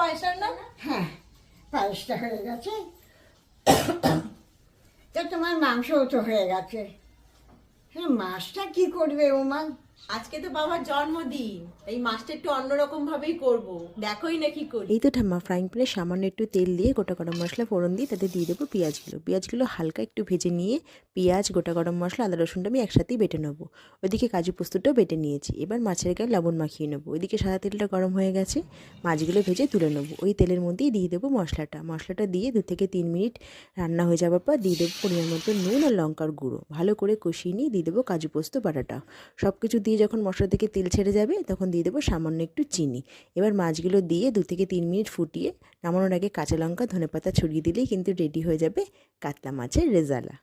পায়েস না? হ্যাঁ পায়েসটা হয়ে গেছে। তো তোমার মাংসও তো হয়ে গেছে। হ্যাঁ মাছটা কি করবে ওমা? আজকে তো বাবার জন্মদিন, এই মাছটা একটু অন্যরকম ভাবেই করব। দেখোই না করি। এই তো ঠাম্মা ফ্রাইং প্যানে সামান্য একটু তেল দিয়ে গোটা গরম মশলা ফোড়ন দিয়ে তাতে দিয়ে দেবো পেঁয়াজগুলো। পেঁয়াজগুলো হালকা একটু ভেজে নিয়ে পেঁয়াজ, গোটা গরম মশলা, আদা, রসুনটা আমি একসাথেই বেটে নেব। ওইদিকে কাজু পোস্তটাও বেটে নিয়েছি। এবার মাছের গায়ে লবণ মাখিয়ে নেব। ওইদিকে সাদা তেলটা গরম হয়ে গেছে। মাছগুলো ভেজে তুলে নেব। ওই তেলের মধ্যেই দিয়ে দেবো মশলাটা। মশলাটা দিয়ে দু থেকে তিন মিনিট রান্না হয়ে যাওয়ার পর দিয়ে দেবো পরিমাণ মতো নুন আর লঙ্কার গুঁড়ো। ভালো করে কষিয়ে নিয়ে দিয়ে দেবো কাজু পোস্ত, বাটাটা। সব কিছু দিয়ে যখন মশলা থেকে তেল ছেড়ে যাবে, তখন দিয়ে দেবো সামান্য একটু চিনি। এবার মাছগুলো দিয়ে দু থেকে তিন মিনিট ফুটিয়ে নামানোর আগে কাঁচা লঙ্কা, ধনেপাতা ছড়িয়ে দিলেই কিন্তু রেডি হয়ে যাবে কাতলা মাছের রেজালা।